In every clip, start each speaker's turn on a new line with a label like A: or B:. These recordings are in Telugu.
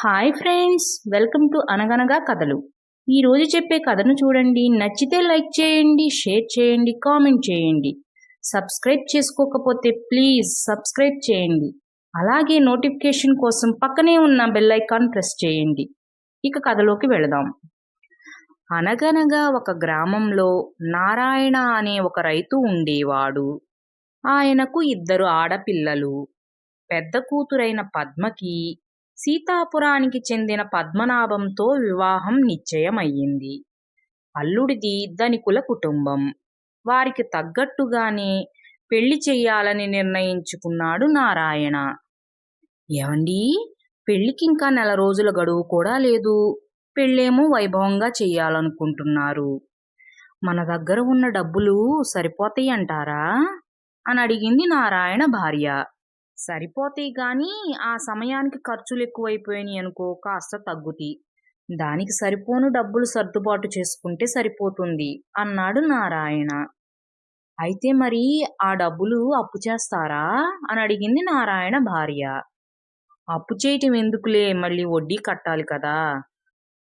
A: హాయ్ ఫ్రెండ్స్ వెల్కమ్ టు అనగనగా కథలు ఈరోజు చెప్పే కథను చూడండి. నచ్చితే లైక్ చేయండి షేర్ చేయండి కామెంట్ చేయండి. సబ్స్క్రైబ్ చేసుకోకపోతే ప్లీజ్ సబ్స్క్రైబ్ చేయండి. అలాగే నోటిఫికేషన్ కోసం పక్కనే ఉన్న బెల్ ఐకాన్ ప్రెస్ చేయండి. ఇక కథలోకి వెళదాం. అనగనగా ఒక గ్రామంలో నారాయణ అనే ఒక రైతు ఉండేవాడు. ఆయనకు ఇద్దరు ఆడపిల్లలు. పెద్ద కూతురైన పద్మకి సీతాపురానికి చెందిన పద్మనాభంతో వివాహం నిశ్చయమయ్యింది. అల్లుడిది ధనికుల కుటుంబం. వారికి తగ్గట్టుగానే పెళ్ళి చెయ్యాలని నిర్ణయించుకున్నాడు నారాయణ. ఏమండి పెళ్ళికింకా నెల రోజుల గడువు కూడా లేదు. పెళ్ళేమో వైభవంగా చెయ్యాలనుకుంటున్నారు. మన దగ్గర ఉన్న డబ్బులు సరిపోతాయి అంటారా అని అడిగింది నారాయణ భార్య. సరిపోతాయి కానీ ఆ సమయానికి ఖర్చులు ఎక్కువైపోయినాయి అనుకో కాస్త తగ్గుతాయి దానికి సరిపోను డబ్బులు సర్దుబాటు చేసుకుంటే సరిపోతుంది అన్నాడు నారాయణ. అయితే మరి ఆ డబ్బులు అప్పు చేస్తారా? అని అడిగింది నారాయణ భార్య. అప్పు చేయటం ఎందుకులే? మళ్ళీ వడ్డీ కట్టాలి కదా.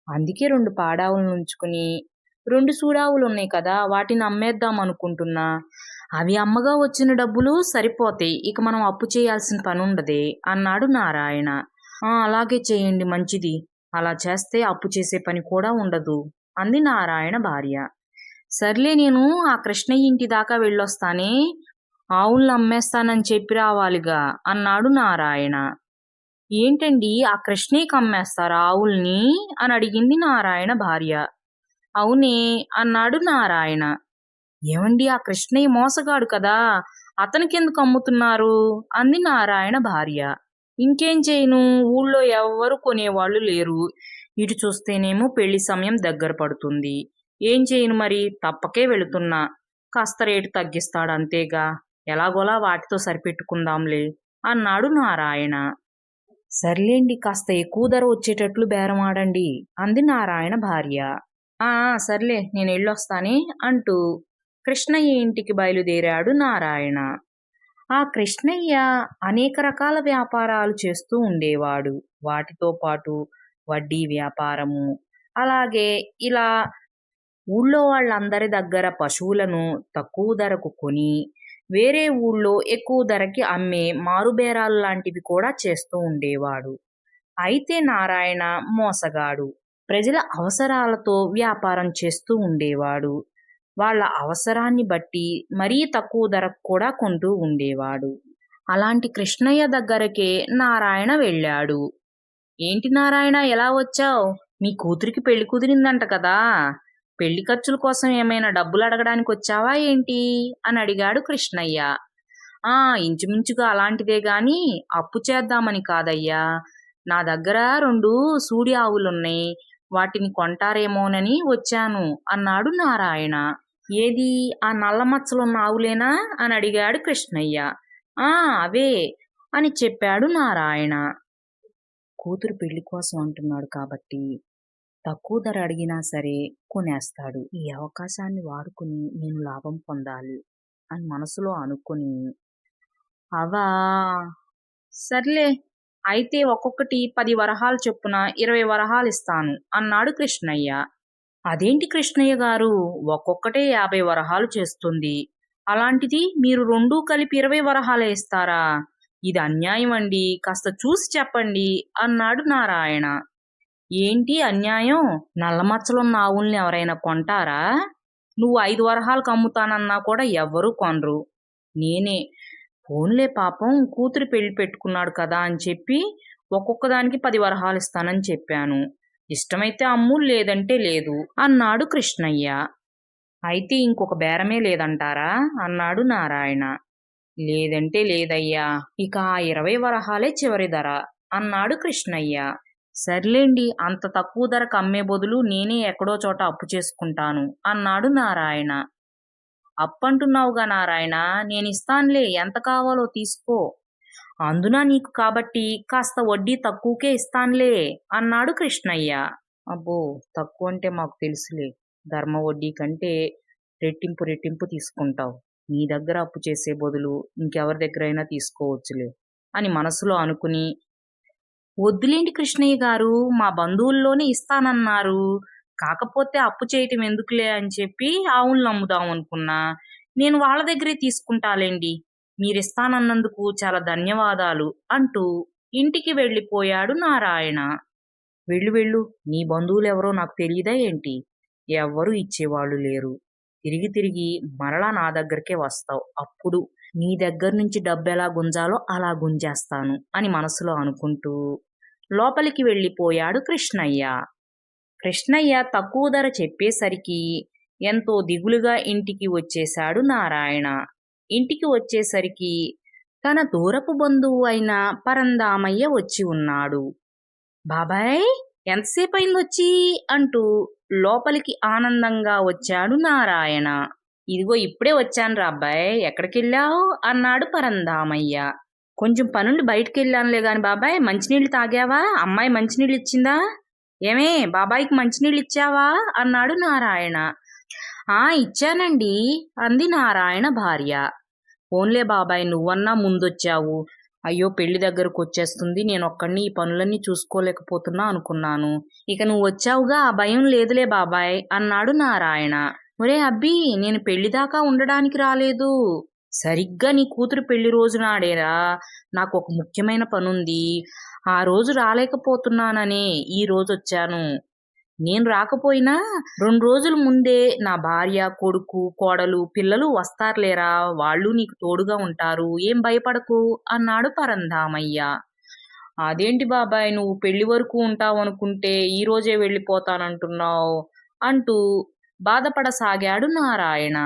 A: అందుకే రెండు పాడావులను ఉంచుకుని రెండు సూడావులు ఉన్నాయి కదా వాటిని అమ్మేద్దాం అనుకుంటున్నా. అవి అమ్మగా వచ్చిన డబ్బులు సరిపోతాయి ఇక మనం అప్పు చేయాల్సిన పని ఉండదే అన్నాడు నారాయణ. అలాగే చేయండి మంచిది అలా చేస్తే అప్పు చేసే పని కూడా ఉండదు అంది నారాయణ భార్య. సర్లే నేను ఆ కృష్ణయ్య ఇంటి దాకా వెళ్ళొస్తానే ఆవులను అమ్మేస్తానని చెప్పి రావాలిగా అన్నాడు నారాయణ. ఏంటండి ఆ కృష్ణయ్యకి అమ్మేస్తారా ఆవుల్ని? అని అడిగింది నారాయణ భార్య. అవునే అన్నాడు నారాయణ. ఏమండి ఆ కృష్ణయ్య మోసగాడు కదా అతనికెందుకు అమ్ముతున్నారు? అంది నారాయణ భార్య. ఇంకేం చేయను? ఊళ్ళో ఎవ్వరు కొనేవాళ్ళు లేరు. ఇటు చూస్తేనేమో పెళ్ళి సమయం దగ్గర పడుతుంది. ఏం చేయను మరి? తప్పకే వెళుతున్నా. కాస్త రేటు తగ్గిస్తాడు అంతేగా ఎలాగోలా వాటితో సరిపెట్టుకుందాంలే అన్నాడు నారాయణ. సర్లేండి కాస్త ఎక్కువ ధర వచ్చేటట్లు బేరమాడండి అంది నారాయణ భార్య. సర్లే నేను వెళ్ళొస్తానే అంటూ కృష్ణయ్య ఇంటికి బయలుదేరాడు నారాయణ. ఆ కృష్ణయ్య అనేక రకాల వ్యాపారాలు చేస్తూ ఉండేవాడు. వాటితో పాటు వడ్డీ వ్యాపారము అలాగే ఇలా ఊళ్ళో వాళ్ళందరి దగ్గర పశువులను తక్కువ ధరకు కొని వేరే ఊళ్ళో ఎక్కువ ధరకి అమ్మే మారుబేరాలు లాంటివి కూడా చేస్తూ ఉండేవాడు. అయితే నారాయణ మోసగాడు. ప్రజల అవసరాలతో వ్యాపారం చేస్తూ ఉండేవాడు. వాళ్ళ అవసరాన్ని బట్టి మరీ తక్కువ ధరకు కూడా కొంటూ ఉండేవాడు. అలాంటి కృష్ణయ్య దగ్గరకే నారాయణ వెళ్ళాడు. ఏంటి నారాయణ ఎలా వచ్చావు? మీ కూతురికి పెళ్ళి కుదిరిందంట కదా. పెళ్ళి ఖర్చుల కోసం ఏమైనా డబ్బులు అడగడానికి వచ్చావా ఏంటి? అని అడిగాడు కృష్ణయ్య. ఆ ఇంచుమించుగా అలాంటిదే గాని అప్పు చేద్దామని కాదయ్యా. నా దగ్గర రెండు సూడి ఆవులున్నాయి. వాటిని కొంటారేమోనని వచ్చాను. అన్నాడు నారాయణ. ఏది? ఆ నల్ల మచ్చలున్న ఆవులేనా? అని అడిగాడు కృష్ణయ్య. ఆ అవే అని చెప్పాడు నారాయణ. కూతురు పెళ్ళి కోసం అంటున్నాడు కాబట్టి తక్కువ ధర అడిగినా సరే కొనేస్తాడు. ఈ అవకాశాన్ని వాడుకుని నేను లాభం పొందాలి అని మనసులో అనుకుని అవా సర్లే అయితే ఒక్కొక్కటి పది వరహాలు చొప్పున ఇరవై వరహాలు ఇస్తాను అన్నాడు కృష్ణయ్య. అదేంటి కృష్ణయ్య గారు? ఒక్కొక్కటే యాభై వరహాలు చేస్తుంది. అలాంటిది మీరు రెండూ కలిపి ఇరవై వరహాలే ఇస్తారా? ఇది అన్యాయం అండి కాస్త చూసి చెప్పండి అన్నాడు నారాయణ. ఏంటి అన్యాయం? నల్లమచ్చలున్న ఆవుల్ని ఎవరైనా కొంటారా? నువ్వు ఐదు వరహాలకు అమ్ముతానన్నా కూడా ఎవ్వరూ కొనరు. నేనే ఫోన్లే పాపం కూతురు పెళ్ళి పెట్టుకున్నాడు కదా అని చెప్పి ఒక్కొక్క దానికి పది వరహాలు ఇస్తానని చెప్పాను. ఇష్టమైతే అమ్ము లేదంటే లేదు అన్నాడు కృష్ణయ్య. అయితే ఇంకొక బేరమే లేదంటారా? అన్నాడు నారాయణ. లేదంటే లేదయ్యా ఇక ఆ ఇరవై వరహాలే చివరి ధర అన్నాడు కృష్ణయ్య. సర్లేండి అంత తక్కువ ధరకు అమ్మే బదులు నేనే ఎక్కడో చోట అప్పు చేసుకుంటాను అన్నాడు నారాయణ. అప్పంటున్నావుగా నారాయణ నేను ఇస్తానులే ఎంత కావాలో తీసుకో. అందున నీకు కాబట్టి కాస్త వడ్డీ తక్కువకే ఇస్తానులే అన్నాడు కృష్ణయ్య. అబ్బో తక్కువ అంటే మాకు తెలుసులే. ధర్మ వడ్డీ కంటే రెట్టింపు రెట్టింపు తీసుకుంటావు. నీ దగ్గర అప్పు చేసే బదులు ఇంకెవరి దగ్గరైనా తీసుకోవచ్చులే అని మనసులో అనుకుని వద్దులేంటి కృష్ణయ్య గారు మా బంధువుల్లోనే ఇస్తానన్నారు. కాకపోతే అప్పు చేయటం ఎందుకులే అని చెప్పి ఆవులను అమ్ముదాం అనుకున్నా. నేను వాళ్ళ దగ్గరే తీసుకుంటాలేండి. మీరిస్తానన్నందుకు చాలా ధన్యవాదాలు అంటూ ఇంటికి వెళ్ళిపోయాడు నారాయణ. వెళ్ళు వెళ్ళు. నీ బంధువులెవరో నాకు తెలియదా ఏంటి? ఎవ్వరూ ఇచ్చేవాళ్ళు లేరు. తిరిగి తిరిగి మరలా నా దగ్గరకే వస్తావు. అప్పుడు నీ దగ్గర నుంచి డబ్బు ఎలా గుంజాలో అలా గుంజేస్తాను అని మనసులో అనుకుంటూ లోపలికి వెళ్ళిపోయాడు కృష్ణయ్య. కృష్ణయ్య తక్కువ ధర చెప్పేసరికి ఎంతో దిగులుగా ఇంటికి వచ్చేశాడు నారాయణ. ఇంటికి వచ్చేసరికి తన దూరపు బంధువు అయిన పరందామయ్య వచ్చి ఉన్నాడు. బాబాయ్ ఎంతసేపు అయిందొచ్చి అంటూ లోపలికి ఆనందంగా వచ్చాడు నారాయణ. ఇదిగో ఇప్పుడే వచ్చాను రా అబ్బాయ్ ఎక్కడికెళ్ళావు? అన్నాడు పరందామయ్య. కొంచెం పనుండి బయటికి వెళ్ళానులే గాని బాబాయ్ మంచినీళ్ళు తాగావా? అమ్మాయి మంచినీళ్ళు ఇచ్చిందా? ఏమే బాబాయికి మంచినీళ్ళు ఇచ్చావా? అన్నాడు నారాయణ. ఆ ఇచ్చానండి అంది నారాయణ భార్య. ఓన్లే బాబాయ్ నువ్వన్నా ముందొచ్చావు. అయ్యో పెళ్ళి దగ్గరకు వచ్చేస్తుంది నేను ఒక్కడిని ఈ పనులన్నీ చూసుకోలేకపోతున్నా అనుకున్నాను. ఇక నువ్వు వచ్చావుగా ఆ భయం లేదులే బాబాయ్ అన్నాడు నారాయణ. ఒరే అబ్బి నేను పెళ్ళి దాకా ఉండడానికి రాలేదు. సరిగ్గా నీ కూతురు పెళ్ళి రోజు నాడేరా. నాకు ఒక ముఖ్యమైన పనుంది. ఆ రోజు రాలేకపోతున్నాననే ఈ రోజు వచ్చాను. నేను రాకపోయినా రెండు రోజుల ముందే నా భార్య కొడుకు కోడలు పిల్లలు వస్తారులేరా? వాళ్ళు నీకు తోడుగా ఉంటారు. ఏం భయపడకు అన్నాడు పరంధామయ్య. అదేంటి బాబాయ్ నువ్వు పెళ్ళి వరకు ఉంటావు అనుకుంటే ఈ రోజే వెళ్ళిపోతానంటున్నావు అంటూ బాధపడసాగాడు నారాయణ.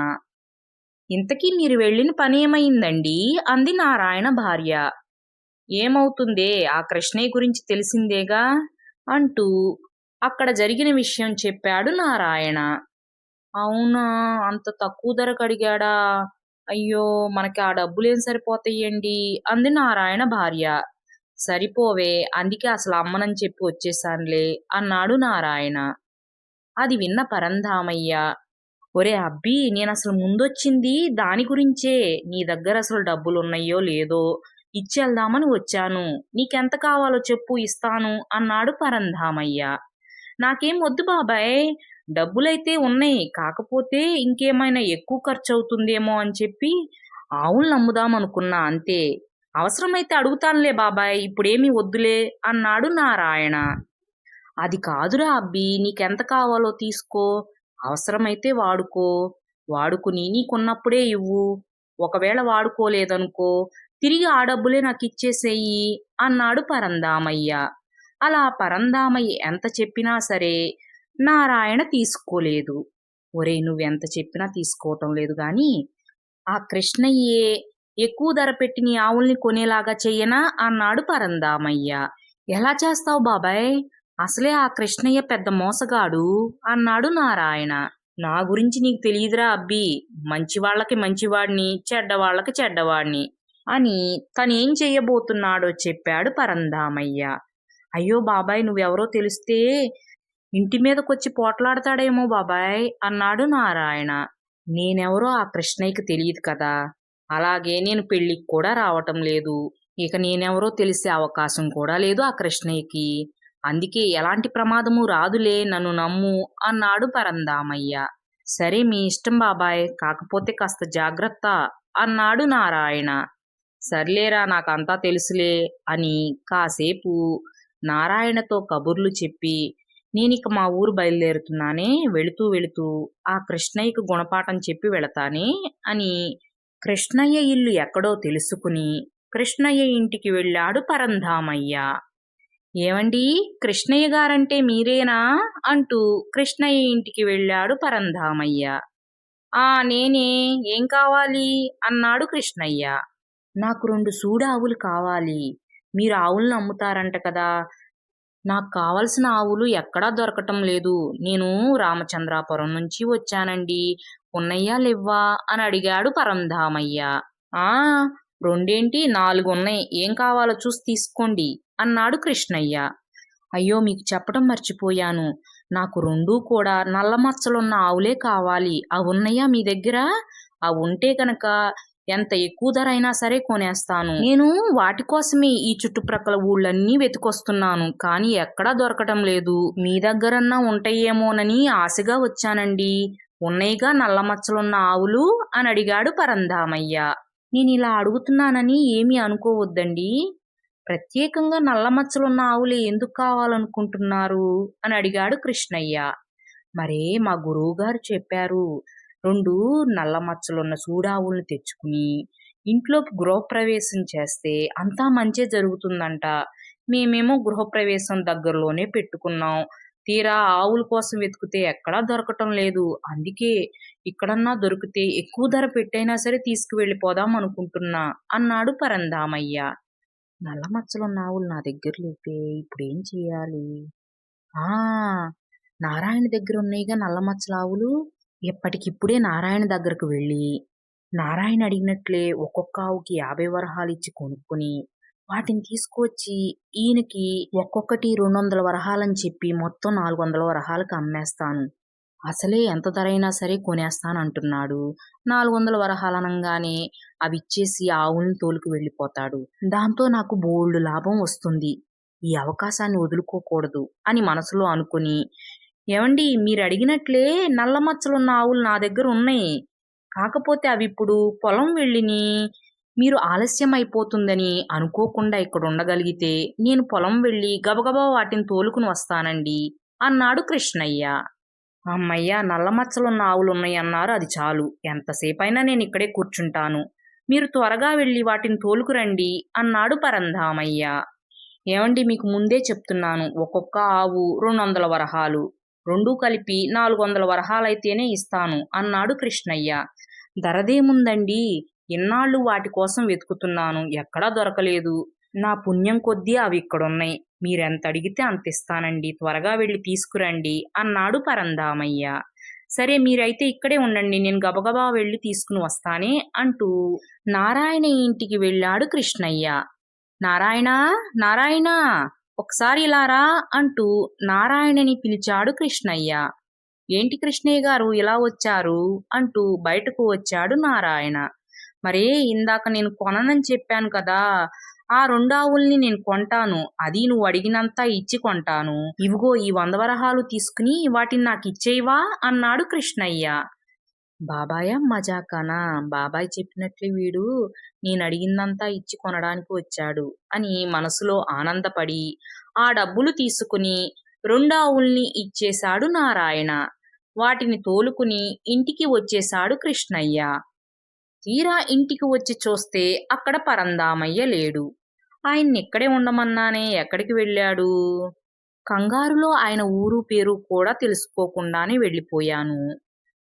A: ఇంతకీ మీరు వెళ్ళిన పని ఏమైందండి? అంది నారాయణ భార్య. ఏమవుతుందే? ఆ కృష్ణయ్య గురించి తెలిసిందేగా? అంటూ అక్కడ జరిగిన విషయం చెప్పాడు నారాయణ. అవునా? అంత తక్కువ ధరకు అడిగాడా? అయ్యో మనకి ఆ డబ్బులేం సరిపోతాయండి? అంది నారాయణ భార్య. సరిపోవే అందుకే అసలు అమ్మనని చెప్పి వచ్చేసానులే అన్నాడు నారాయణ. అది విన్న పరంధామయ్య. ఒరే అబ్బి నేను అసలు ముందొచ్చింది దాని గురించే. నీ దగ్గర అసలు డబ్బులున్నాయో లేదో. ఇచ్చేద్దామని వచ్చాను. నీకెంత కావాలో చెప్పు ఇస్తాను అన్నాడు పరంధామయ్య. నాకేం వద్దు బాబాయ్ డబ్బులైతే ఉన్నాయి కాకపోతే ఇంకేమైనా ఎక్కువ ఖర్చు అవుతుందేమో అని చెప్పి ఆవులు నమ్ముదామనుకున్నా అంతే. అవసరమైతే అడుగుతానులే బాబాయ్ ఇప్పుడేమీ వద్దులే అన్నాడు నారాయణ. అది కాదురా అబ్బి నీకెంత కావాలో తీసుకో అవసరమైతే వాడుకో. వాడుకుని నీకున్నప్పుడే ఇవ్వు. ఒకవేళ వాడుకోలేదనుకో తిరిగి ఆ డబ్బులే నాకు ఇచ్చేసేయి అన్నాడు పరందామయ్య. అలా పరందామయ్య ఎంత చెప్పినా సరే నారాయణ తీసుకోలేదు. ఒరే నువ్వెంత చెప్పినా తీసుకోవటం లేదు గాని ఆ కృష్ణయ్యే ఎక్కువ ధర పెట్టి నీ ఆవుల్ని కొనేలాగా చెయ్యనా అన్నాడు పరందామయ్య. ఎలా చేస్తావు బాబాయ్? అసలే ఆ కృష్ణయ్య పెద్ద మోసగాడు అన్నాడు నారాయణ. నా గురించి నీకు తెలియదురా అబ్బి. మంచి వాళ్ళకి మంచివాడిని చెడ్డవాళ్ళకి చెడ్డవాడిని. అని తనేం చేయబోతున్నాడో చెప్పాడు పరంధామయ్య. అయ్యో బాబాయ్ నువ్వెవరో తెలిస్తే ఇంటి మీదకొచ్చి పోట్లాడతాడేమో బాబాయ్ అన్నాడు నారాయణ. నేనెవరో ఆ కృష్ణయ్యకి తెలియదు కదా. అలాగే నేను పెళ్ళికి కూడా రావటం లేదు. ఇక నేనెవరో తెలిసే అవకాశం కూడా లేదు ఆ కృష్ణయ్యకి. అందుకే ఎలాంటి ప్రమాదము రాదులే నన్ను నమ్ము అన్నాడు పరందామయ్య సరే మీ ఇష్టం బాబాయ్ కాకపోతే కాస్త జాగ్రత్త అన్నాడు నారాయణ. సర్లేరా నాకంతా తెలుసులే అని కాసేపు నారాయణతో కబుర్లు చెప్పి నేనిక మా ఊరు బయలుదేరుతున్నానే వెళుతూ వెళుతూ ఆ కృష్ణయ్యకు గుణపాఠం చెప్పి వెళతానే అని కృష్ణయ్య ఇల్లు ఎక్కడో తెలుసుకుని కృష్ణయ్య ఇంటికి వెళ్ళాడు పరంధామయ్య. ఏమండి కృష్ణయ్య గారంటే మీరేనా? అంటూ కృష్ణయ్య ఇంటికి వెళ్ళాడు పరంధామయ్య. ఆ నేనే ఏం కావాలి? అన్నాడు కృష్ణయ్య. నాకు రెండు సూడు ఆవులు కావాలి. మీరు ఆవులను అమ్ముతారంట కదా. నాకు కావలసిన ఆవులు ఎక్కడా దొరకటం లేదు. నేను రామచంద్రాపురం నుంచి వచ్చానండి. ఉన్నయ్యా లేవ్వా? అని అడిగాడు పరంధామయ్య. ఆ రెండేంటి? నాలుగు ఉన్నాయి. ఏం కావాలో చూసి తీసుకోండి అన్నాడు కృష్ణయ్య. అయ్యో మీకు చెప్పడం మర్చిపోయాను. నాకు రెండూ కూడా నల్ల మచ్చలున్న ఆవులే కావాలి. అవి మీ దగ్గర? అవి ఉంటే కనుక ఎంత ఎక్కువ ధర అయినా సరే కొనేస్తాను. నేను వాటి కోసమే ఈ చుట్టుప్రక్కల ఊళ్ళన్నీ వెతుకొస్తున్నాను. కానీ ఎక్కడా దొరకటం లేదు. మీ దగ్గరన్నా ఉంటాయేమోనని ఆశగా వచ్చానండి. ఉన్నయిగా నల్ల మచ్చలున్న ఆవులు అని అడిగాడు పరంధామయ్య. నేను ఇలా అడుగుతున్నానని ఏమీ అనుకోవద్దండి. ప్రత్యేకంగా నల్ల మచ్చలున్న ఆవులే ఎందుకు కావాలనుకుంటున్నారు? అని అడిగాడు కృష్ణయ్య. మరే మా గురువుగారు చెప్పారు రెండు నల్ల మచ్చలున్న సూడావుల్ని తెచ్చుకుని ఇంట్లోకి గృహప్రవేశం చేస్తే అంతా మంచే జరుగుతుందంట. మేమేమో గృహప్రవేశం దగ్గరలోనే పెట్టుకున్నాం. తీరా ఆవుల కోసం వెతికితే ఎక్కడా దొరకటం లేదు. అందుకే ఇక్కడన్నా దొరికితే ఎక్కువ ధర పెట్టైనా సరే తీసుకువెళ్ళిపోదాం అనుకుంటున్నా అన్నాడు పరంధామయ్య. నల్ల మచ్చలున్న ఆవులు నా దగ్గర లేపే ఇప్పుడు ఏం చేయాలి? ఆ! నారాయణ దగ్గర ఉన్నాయిగా నల్ల మచ్చల ఆవులు. ఎప్పటికిప్పుడే నారాయణ దగ్గరకు వెళ్ళి నారాయణ అడిగినట్లే ఒక్కొక్క ఆవుకి యాభై వరహాలు ఇచ్చి కొనుక్కొని వాటిని తీసుకొచ్చి ఈయనకి ఒక్కొక్కటి రెండు వందల వరహాలని చెప్పి మొత్తం నాలుగు వందల వరహాలకు అమ్మేస్తాను. అసలే ఎంత ధర అయినా సరే కొనేస్తాను అంటున్నాడు. నాలుగు వందల వరహాలనంగానే అనగానే అవి ఇచ్చేసి ఆవులను తోలుకు వెళ్ళిపోతాడు. దాంతో నాకు బోల్డ్ లాభం వస్తుంది. ఈ అవకాశాన్ని వదులుకోకూడదు అని మనసులో అనుకుని ఏమండి మీరు అడిగినట్లే నల్ల మచ్చలున్న ఆవులు నా దగ్గర ఉన్నాయి. కాకపోతే అవి ఇప్పుడు పొలం వెళ్ళిని మీరు ఆలస్యం అయిపోతుందని అనుకోకుండా ఇక్కడ ఉండగలిగితే నేను పొలం వెళ్ళి గబగబా వాటిని తోలుకుని వస్తానండి అన్నాడు కృష్ణయ్య. అమ్మయ్య నల్ల మచ్చలున్న ఆవులు ఉన్నాయి అన్నారు అది చాలు. ఎంతసేపైనా నేను ఇక్కడే కూర్చుంటాను. మీరు త్వరగా వెళ్ళి వాటిని తోలుకురండి అన్నాడు పరంధామయ్య. ఏమండి మీకు ముందే చెప్తున్నాను ఒక్కొక్క ఆవు రెండు వందల వరహాలు. రెండూ కలిపి నాలుగు వందల వరహాలైతేనే ఇస్తాను అన్నాడు కృష్ణయ్య. ధరదేముందండి ఇన్నాళ్ళు వాటి కోసం వెతుకుతున్నాను ఎక్కడా దొరకలేదు. నా పుణ్యం కొద్దీ అవి ఇక్కడున్నాయి మీరెంత అడిగితే అంత ఇస్తానండి త్వరగా వెళ్ళి తీసుకురండి అన్నాడు పరంధామయ్య సరే మీరైతే ఇక్కడే ఉండండి నేను గబగబా వెళ్ళి తీసుకుని వస్తానే అంటూ నారాయణ ఇంటికి వెళ్ళాడు కృష్ణయ్య. నారాయణ నారాయణ ఒకసారి ఇలారా అంటూ నారాయణని పిలిచాడు కృష్ణయ్య. ఏంటి కృష్ణయ్య గారు ఇలా వచ్చారు? అంటూ బయటకు వచ్చాడు నారాయణ. మరే ఇందాక నేను కొననని చెప్పాను కదా ఆ రెండు ఆవుల్ని నేను కొంటాను. అది నువ్వు అడిగినంత ఇచ్చి కొంటాను. ఇవిగో ఈ వంద వరహాలు తీసుకుని వాటిని నాకు ఇచ్చేవా అన్నాడు కృష్ణయ్య. బాబాయ్ మజాకానా బాబాయ్ చెప్పినట్లు వీడు. నేనడిగిందంతా ఇచ్చి కొనడానికి వచ్చాడు అని మనసులో ఆనందపడి ఆ డబ్బులు తీసుకుని రెండు ఆవుల్ని ఇచ్చేశాడు నారాయణ. వాటిని తోలుకుని ఇంటికి వచ్చేశాడు కృష్ణయ్య. తీరా ఇంటికి వచ్చి చూస్తే అక్కడ పరందామయ్య లేడు. ఆయన్ని ఇక్కడే ఉండమన్నానే ఎక్కడికి వెళ్ళాడు? కంగారులో ఆయన ఊరు పేరు కూడా తెలుసుకోకుండానే వెళ్ళిపోయాను.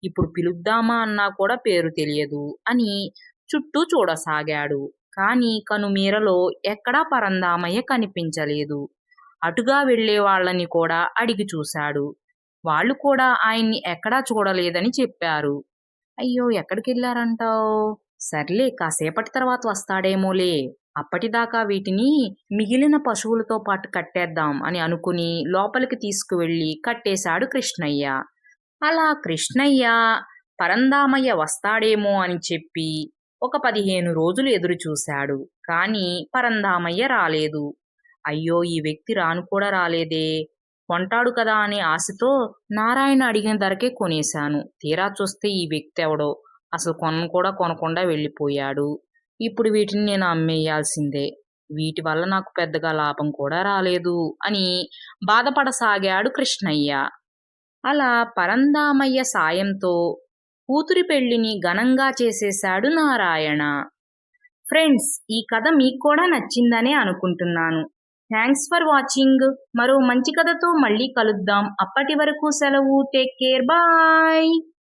A: ఇప్పుడు పిలుద్దామా అన్నా కూడా పేరు తెలియదు అని చుట్టూ చూడసాగాడు. కాని కనుమీరలో ఎక్కడా పరందామయ్య కనిపించలేదు. అటుగా వెళ్ళే వాళ్ళని కూడా అడిగి చూశాడు. వాళ్ళు కూడా ఆయన్ని ఎక్కడా చూడలేదని చెప్పారు. అయ్యో ఎక్కడికి వెళ్ళారంటావు సర్లే కాసేపటి తర్వాత వస్తాడేమోలే. అప్పటిదాకా వీటిని మిగిలిన పశువులతో పాటు కట్టేద్దాం అని అనుకుని లోపలికి తీసుకువెళ్ళి కట్టేశాడు కృష్ణయ్య. అలా కృష్ణయ్య పరందామయ్య వస్తాడేమో అని చెప్పి ఒక పదిహేను రోజులు ఎదురు చూశాడు. కాని పరందామయ్య రాలేదు. అయ్యో ఈ వ్యక్తి రాను కూడా రాలేదే. కొంటాడు కదా అనే ఆశతో నారాయణ అడిగిన ధరకే కొనేశాను. తీరా చూస్తే ఈ వ్యక్తి ఎవడో. అసలు కొనను కూడా కొనకుండా వెళ్ళిపోయాడు. ఇప్పుడు వీటిని నేను అమ్మేయాల్సిందే. వీటి వల్ల నాకు పెద్దగా లాభం కూడా రాలేదు అని బాధపడసాగాడు కృష్ణయ్య. అలా పరందామయ్య సాయంతో కూతురి పెళ్ళిని ఘనంగా చేసేశాడు నారాయణ. ఫ్రెండ్స్ ఈ కథ మీకు కూడా నచ్చిందనే అనుకుంటున్నాను. Thanks for watching. మరో మంచి కథతో మళ్ళీ కలుద్దాం. అప్పటి వరకు సెలవు. Take care. బాయ్.